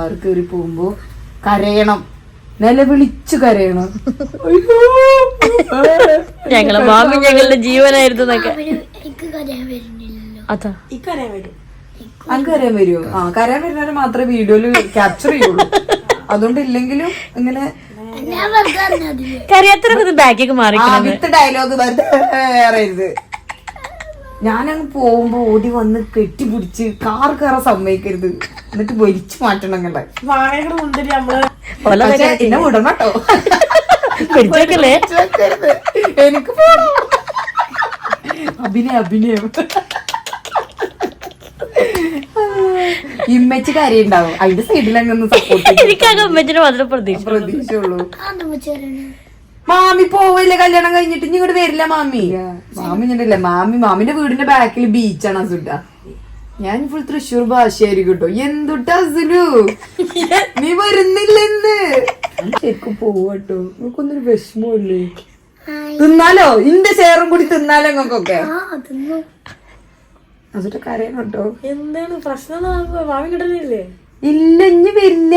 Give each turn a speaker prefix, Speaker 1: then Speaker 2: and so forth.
Speaker 1: Car കയറി പോകുമ്പോ കരയണം. നിലവിളിച്ചു കരയണം. അയ്യോ.
Speaker 2: ഞങ്ങളെ മാമി ഞങ്ങളുടെ ജീവനായിരുന്നു അതാ.
Speaker 1: കരയാൻ വരുമോ ആ കരയാൻ വരുന്നവരെ മാത്രമേ വീഡിയോയിൽ ക്യാപ്ചർ ചെയ്യുള്ളൂ. അതുകൊണ്ട് ഇല്ലെങ്കിലും ഇങ്ങനെ
Speaker 2: മാറി
Speaker 1: ആ വിത്ത് ഡയലോഗ് പറയരുത്. ഞാനങ്ങ് പോകുമ്പോ ഓടി വന്ന് കെട്ടിപ്പിടിച്ച് കാർ കയറാൻ സമ്മതിക്കരുത്. എന്നിട്ട് വലിച്ചു മാറ്റണം
Speaker 3: ഇങ്ങനെ മുന്തിരി നമ്മൾ
Speaker 2: ഓല
Speaker 1: പക്ഷെ എന്നെ വിടണം കേട്ടോ.
Speaker 2: പിടിച്ചേക്കല്ലേ
Speaker 1: എനിക്ക് പോണം. അഭിനയം അഭിനയം. ഇമ്മച്ച് കാര്യം ഉണ്ടാവും അതിന്റെ സൈഡിൽ അങ്ങനെ സപ്പോർട്ട്
Speaker 2: എനിക്കാകെ അമ്മച്ചിനെ മാത്രം പ്രതീക്ഷ
Speaker 1: പ്രതീക്ഷയുള്ളൂ മാമി പോവില്ല? കല്യാണം കഴിഞ്ഞിട്ട് ഇനി ഇങ്ങോട്ട് വരില്ല മാമി. മാമി ഇങ്ങനെ മാമി മാമിന്റെ വീടിന്റെ ബാക്കിൽ ബീച്ചാണ് അസുട്ട ഞാൻ ഫുൾ തൃശ്ശൂർ ഭാഷയായിരിക്കും കേട്ടോ എന്തുട്ടാ അസുലു നീ വരുന്നില്ലെന്ന്. ഞാൻ ശരിക്കും പോവട്ടോ. നിനക്കൊന്നൊരു വിഷമമില്ലേ തിന്നാലോ? ഇന്റെ ഷെയറും കൂടി തിന്നാലോ നിങ്ങൾക്കൊക്കെ? അസുട്ട കരയണം കേട്ടോ
Speaker 3: എന്താണ്? പ്രശ്നം
Speaker 1: ഇല്ല ഇഞ്ഞ് വരില്ല.